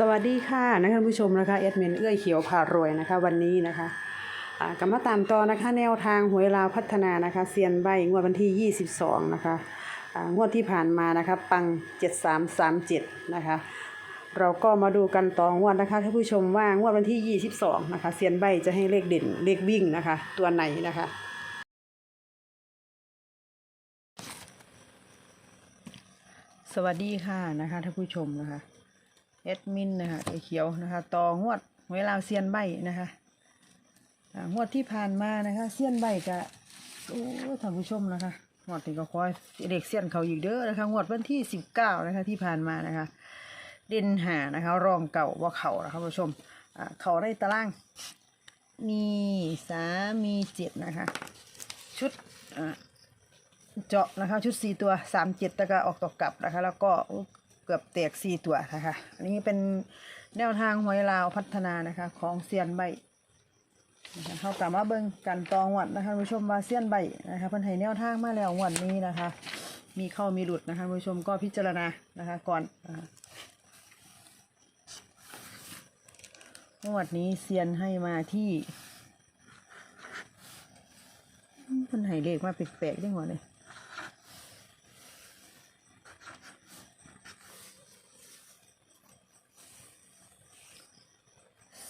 สวัสดีค่ะนะท่านผู้ชมนะคะเอดมินเอื้อยเขียวพารวยนะคะ วันนี้นะคะกลับมาตามต่อนะคะแนวทางหวยลาวพัฒนานะคะเซียนใบงวดวันที่ 22 นะคะงวดที่ผ่านมานะคะปัง 7337 นะคะ เราก็มาดูกันต่องวดนะคะท่านผู้ชมว่างวดวันที่ 22 นะคะเซียนใบจะให้เลขเด่นเลขวิ่งนะคะ ตัวไหนนะคะสวัสดีค่ะนะคะท่านผู้ชมนะคะ แอดมินนะคะไอเขียวนะคะต่องวดเวลาเซียนใบนะคะอ่างวดที่ผ่านมานะคะเซียนใบกะโอ้ท่านผู้ชมนะคะงวดนี้ก็คอยเด็กเซียนเขาอีกเด้อนะคะงวดวันที่สิบเก้านะคะที่ผ่านมานะคะเด่นหานะคะ รองเก่าว่าเขานะคะผู้ชมอ่าเขาได้ตาราง มีสามมีเจ็ดนะคะ ชุดอ่าเจาะนะคะ ชุดสี่ตัวสามเจ็ดตะกะออกตกกลับนะคะ แล้วก็ เกือบแตกสี่ตัวนะคะอันนี้เป็นแนวทางหวยลาวพัฒนานะคะ ของเซียนใบนะคะเขากลับมาเบิ่งกันตองวัดนะคะผู้ชมว่าเซียนใบนะคะเพิ่นให้แนวทางมาแล้ววันนี้นะคะ มีเข้ามีหลุดนะคะผู้ชมก็พิจารณานะคะก่อนงวดนี้เซียนให้มาที่เพิ่นให้เลขมาแปลกๆได้หัวเลย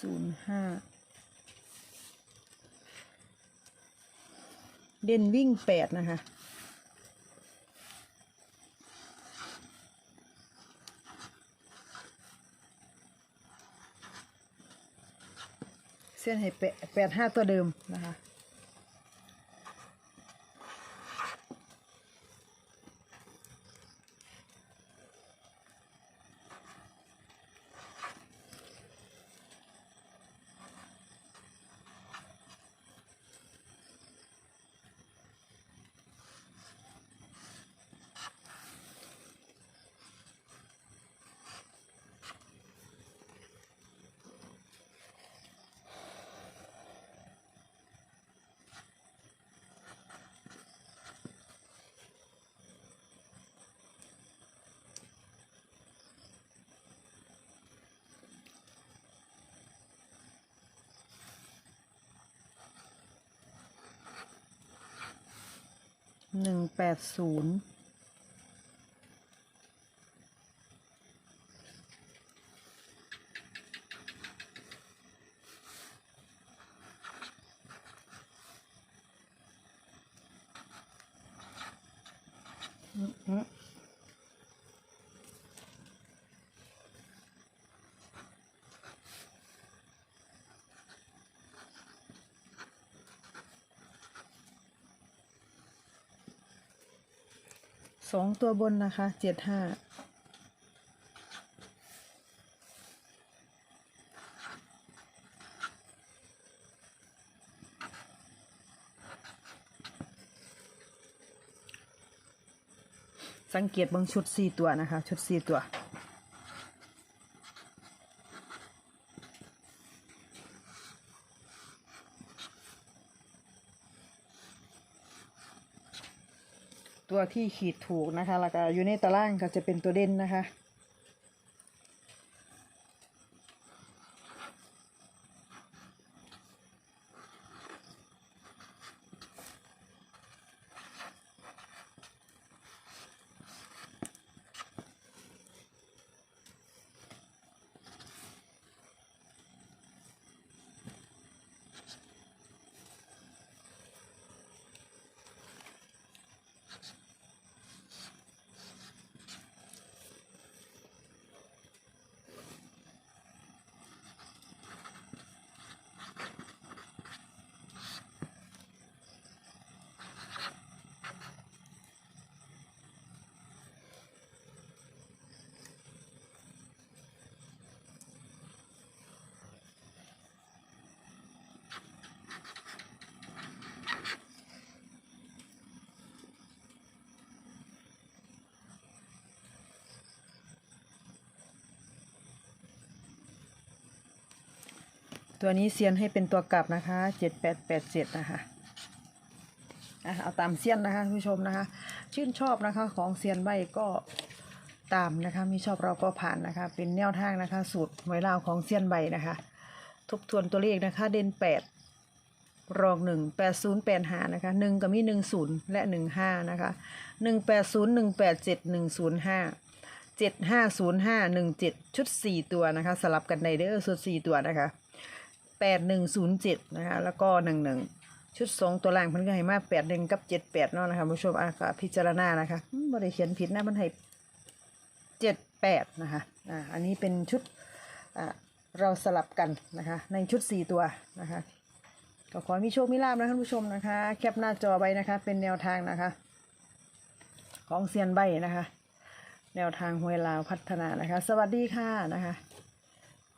ศูนย์ห้าเด่นวิ่งแปดนะคะเส้นให้แปดห้าตัวเดิมนะคะ หนึ่งแปดศูนย์ สองตัวบนนะคะเจ็ดห้าสังเกตบางชุดสี่ตัวนะคะ ชุดสี่ตัว ตัวที่ขีดถูกนะคะแล้วก็อยู่ในตารางก็จะเป็นตัวเด่นนะคะ ตัวนี้เซียนให้เป็นตัวกลับนะคะเจ็ดแปดแปดเจ็ดนะคะอะเอาตามเซียนนะคะผู้ชมนะคะ ชื่นชอบนะคะของเซียนใบก็ตามนะคะมีชอบเราก็ผ่านนะคะ เป็นแนวทางนะคะ สูตรหวยลาวของเซียนใบนะคะ ทบทวนตัวเลขนะคะ เด่นแปดรองหนึ่งแปดศูนย์แปดหานะคะหนึ่งก็มีหนึ่งศูนย์และหนึ่งห้านะคะหนึ่งแปดศูนย์หนึ่งแปดเจ็ดหนึ่งศูนย์ห้าเจ็ดห้าศูนย์ห้าหนึ่งเจ็ดชุดสี่ตัวนะคะ สลับกันในเด้อสุดสี่ตัวนะคะ แปดหนึ่งศูนย์เจ็ดนะคะแล้วก็หนึ่งหนึ่งชุดสองตัวล่างเพันก็ให้มาแปดหนึ่งกับเจ็ดแปดเนาะนะคะผู้ชมอะก็พิจารณานะคะอืมบ่ได้เขียนผิดนะมันให้เจ็ดแปดนะคะอ่าอันนี้เป็นชุดอ่าเราสลับกันนะคะในชุดสี่ตัวนะคะก็ขอมีโชคมีลาบนะท่านผู้ชมนะคะ แคปหน้าจอไว้นะคะ เป็นแนวทางนะคะ ของเซียนใบนะคะ แนวทางหวยลาวพัฒนานะคะ สวัสดีค่ะนะคะ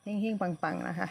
เฮงๆปังๆนะคะ